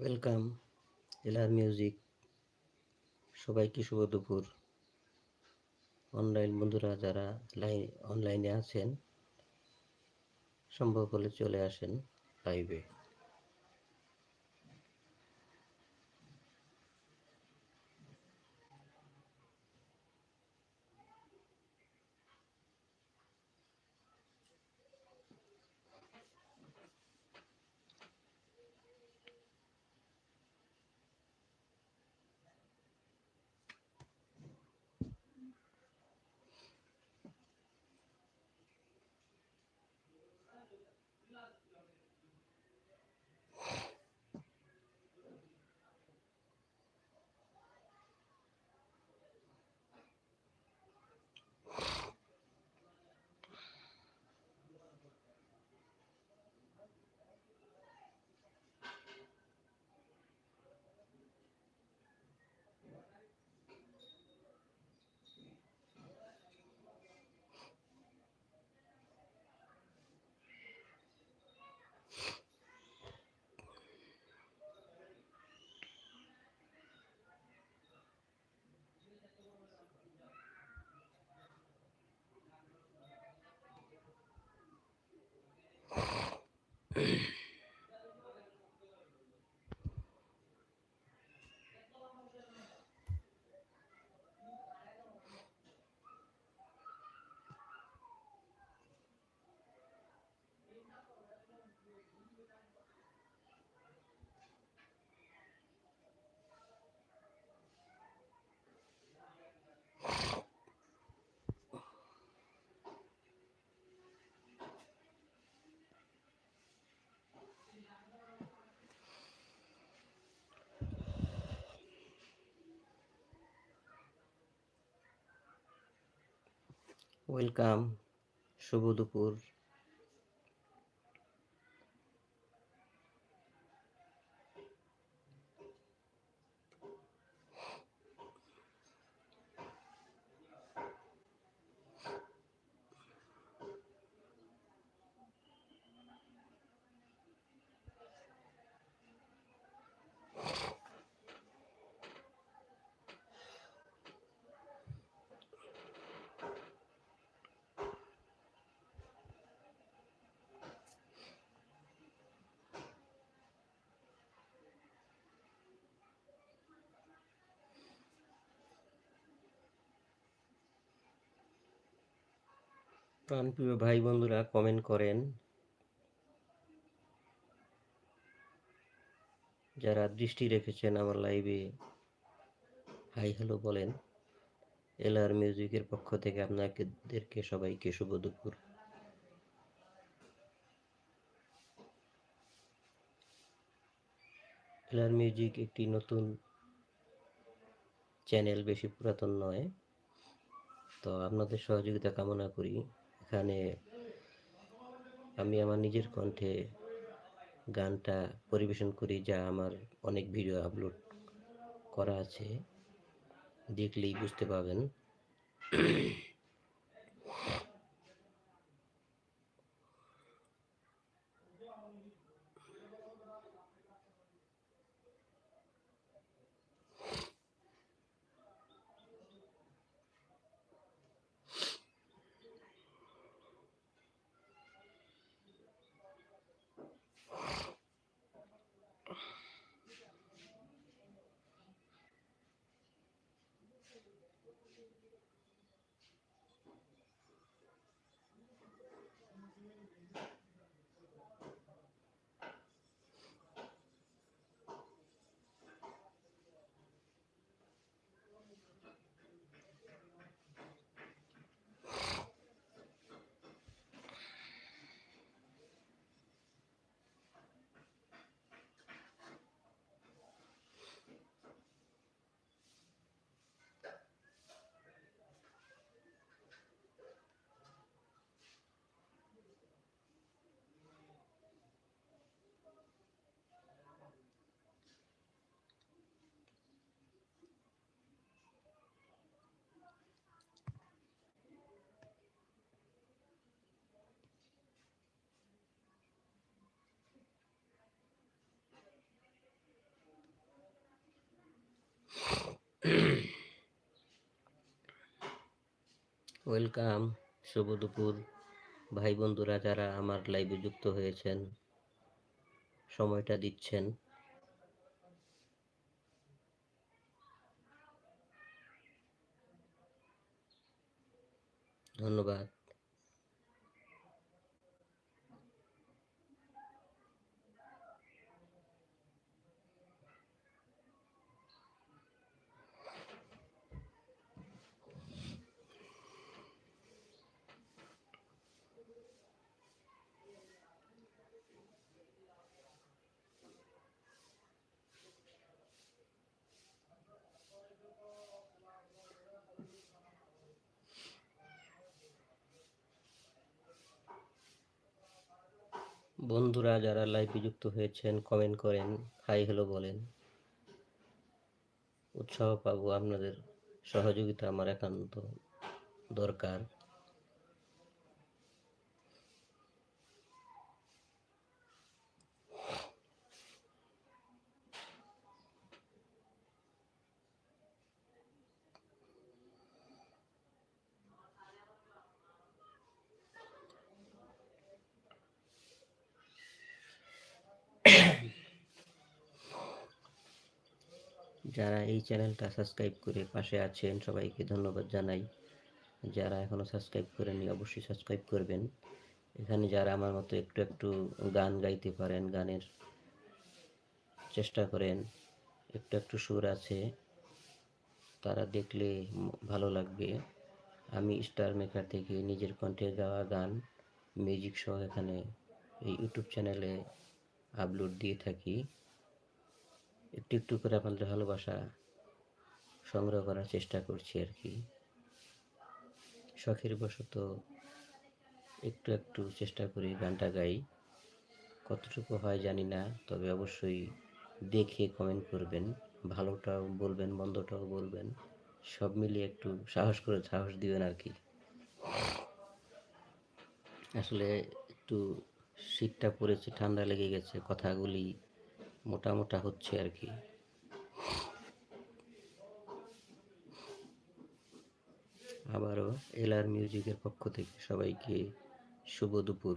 Welcome এলার music, সবাইকে শুভ দুপুর। অনলাইন বন্ধুরা যারা লাইন, অনলাইনে আছেন, সম্ভব হলে চলে আসেন লাইভে Hey. ওয়েলকাম শুভ দুপুর প্রাণপ্রিয় ভাই বন্ধুরা কমেন্ট করেন। যারা দৃষ্টি রেখেছেন আমার লাইভে হাই হ্যালো বলেন এলআর মিউজিকের পক্ষ থেকে আপনাদেরকে সবাইকে শুভ দুপুর। এলআর মিউজিক একটি নতুন চ্যানেল বেশি পুরাতন নয়। তো আপনাদের সহযোগিতা কামনা করি। এখানে আমি আমার নিজের কণ্ঠে গানটা পরিবেশন করি যা আমার অনেক ভিডিও আপলোড করা আছে। দেখলেই বুঝতে পাবেন ওয়েলকাম শুভ দুপুর। ভাই বন্ধুরা যারা আমার লাইভে যুক্ত হয়েছেন সময়টা দিচ্ছেন। ধন্যবাদ। বন্ধুরা যারা লাইভে যুক্ত হয়েছেন কমেন্ট করেন হাই হ্যালো বলেন। উৎসাহ পাবো, আপনাদের সহযোগিতা আমার একান্ত দরকার। যারা এই চ্যানেলটা সাবস্ক্রাইব করে পাশে আছেন, সবাইকে ধন্যবাদ জানাই। যারা এখনও সাবস্ক্রাইব করেননি, অবশ্যই সাবস্ক্রাইব করবেন। এখানে যারা আমার মতো একটু একটু গান গাইতে পারেন, গানের চেষ্টা করেন, একটু একটু সুর আছে, তারা দেখলে ভালো লাগবে। আমি স্টার মেকার থেকে নিজের কণ্ঠে গাওয়া গান মিউজিক সহ এখানে এই ইউটিউব চ্যানেলে আপলোড দিয়ে থাকি। একটু একটু করে আপনাদের ভালোবাসা সংগ্রহ করার চেষ্টা করছি আর কি। শখের বশত একটু একটু চেষ্টা করি গানটা গাই। কতটুকু হয় জানি না, তবে অবশ্যই দেখে কমেন্ট করবেন, ভালোটাও বলবেন, মন্দটাও বলবেন, সব মিলিয়ে একটু সাহস করে সাহস দিবেন আর কি। আসলে একটু শীতটা পড়েছে, ঠান্ডা লেগে গেছে, কথাগুলি মোটা মোটা হচ্ছে আর কি। আবারও এলআর মিউজিকের পক্ষ থেকে সবাইকে শুভ দুপুর।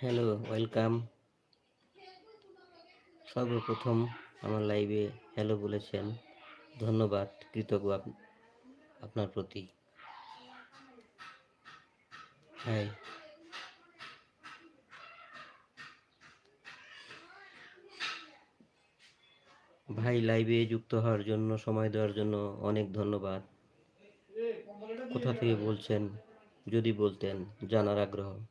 Hello, welcome. সর্বপ্রথম আমার লাইভে হ্যালো বলেছেন, ধন্যবাদ, কৃতজ্ঞ আপ- আপনার প্রতি। হাই। ভাই, লাইভে যুক্ত হওয়ার জন্য, সময় দেওয়ার জন্য অনেক ধন্যবাদ। কোথা থেকে বলছেন, যদি বলতেন, জানার আগ্রহ।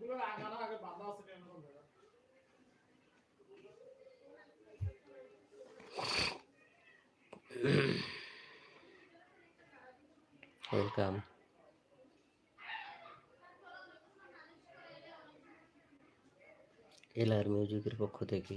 সবগুলোর আগানো আগে ওয়েলকাম এলআর মিউজিকের পক্ষ থেকে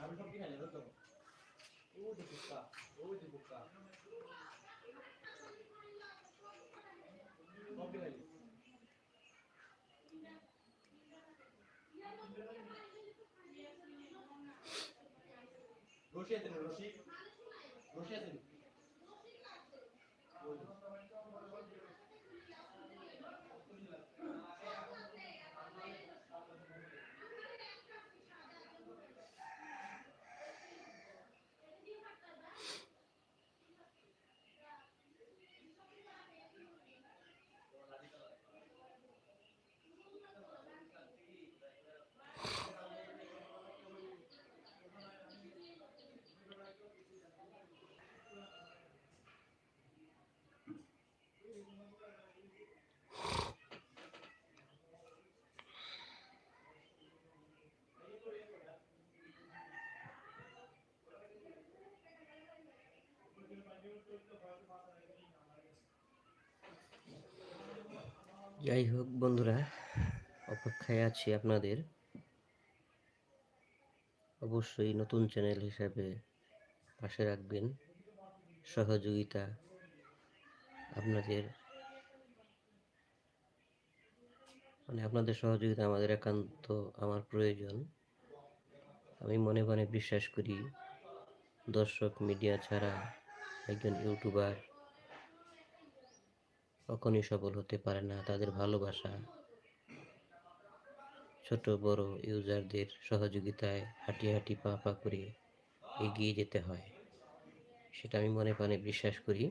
আমি সব কিনে নেব তো ও যে বুকা ও যে বুকা সব কিনে নেব রশি আছে না রশি রশি আছে যাই হোক বন্ধুরা, অপেক্ষায় আছি আপনাদের। অবশ্যই নতুন চ্যানেল হিসাবে পাশে রাখবেন। সহযোগিতা আপনাদের মানে আপনাদের সহযোগিতা আমাদের একান্ত, আমার প্রয়োজন। আমি মনে মনে বিশ্বাস করি, দর্শক, মিডিয়া ছাড়া একজন ইউটিউবার কখনই সফল হতে পারে না। তাদের ভালোবাসা ছোট, বড় ইউজারদের সহযোগিতায় হাঁটি হাঁটি পা পা করে এগিয়ে যেতে হয়। সেটা আমি মনে প্রাণে বিশ্বাস করি।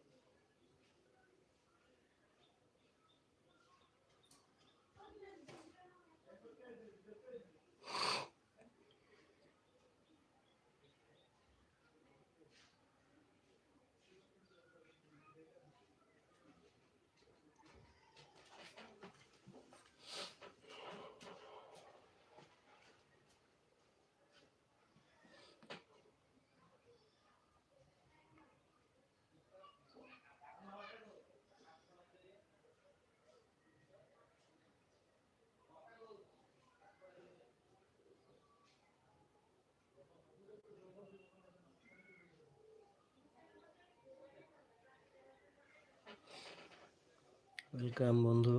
ওয়েলকাম বন্ধু।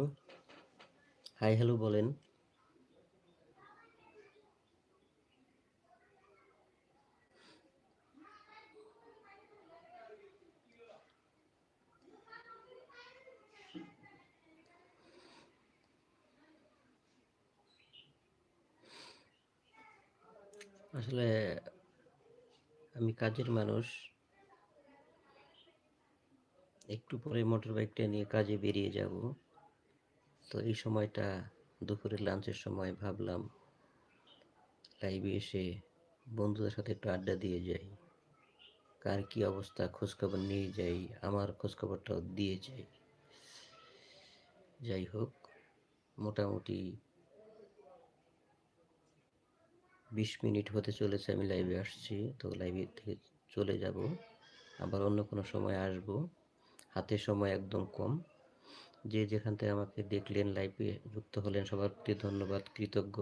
হাই হ্যালো বলেন। আসলে আমি কাজের মানুষ। একটু পরে মোটর বাইকটা নিয়ে কাজে বেরিয়ে যাব। তো এই সময়টা দুপুরের লাঞ্চের সময় ভাবলাম লাইভে এসে বন্ধুদের সাথে একটু আড্ডা দিয়ে যাই। কার কি অবস্থা, খোঁজখবর নিয়ে যাই, আমার খোঁজখবরটাও দিয়ে যাই। যাই হোক, মোটামুটি বিশ মিনিট হতে চলেছে আমি লাইভে আসছি, তো লাইভে থেকে চলে যাব। আবার অন্য কোনো সময় আসব। হাতে সময় একদম কম। যে যেখান থেকে আমাকে দেখলেন লাইভে যুক্ত হলেন, সবার প্রতি ধন্যবাদ, কৃতজ্ঞ।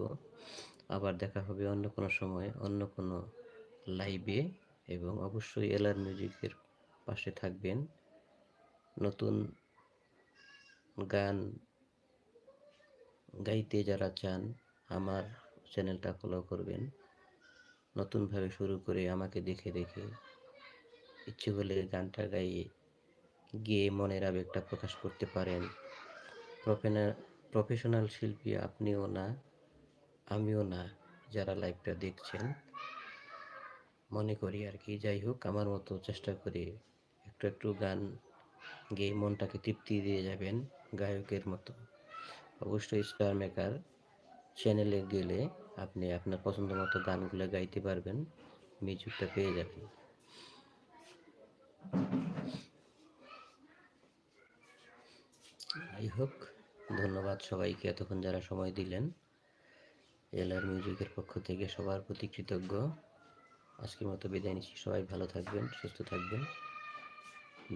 আবার দেখা হবে অন্য কোনো সময়, অন্য কোনো লাইভে এবং অবশ্যই এলআর মিউজিকের পাশে থাকবেন। নতুন গান গাইতে যারা চান, আমার চ্যানেলটা ফলো করবেন। নতুনভাবে শুরু করে আমাকে দেখে দেখে ইচ্ছে হলে গানটা গাইয়ে গিয়ে মনের আবেগটা প্রকাশ করতে পারেন। প্রফেশনাল শিল্পী আপনিও না, আমিও না যারা লাইভটা দেখছেন। মনে করি আর কি, যাই হোক, আমার মতো চেষ্টা করে একটু একটু গান গেয়ে মনটাকে তৃপ্তি দিয়ে যাবেন গায়কের মতো। অবশ্যই স্টার মেকার চ্যানেলে গেলে আপনি আপনার পছন্দ মতো গানগুলো গাইতে পারবেন মিউজিকটা পেয়ে যাবেন। যাই হোক, ধন্যবাদ সবাইকে এতক্ষণ যারা সময় দিলেন। এলআর মিউজিকের পক্ষ থেকে সবার প্রতি কৃতজ্ঞ। আজকের মতো বিদায় নিচ্ছি। সবাই ভালো থাকবেন, সুস্থ থাকবেন।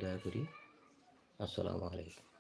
দয়া করি। আসসালামু আলাইকুম।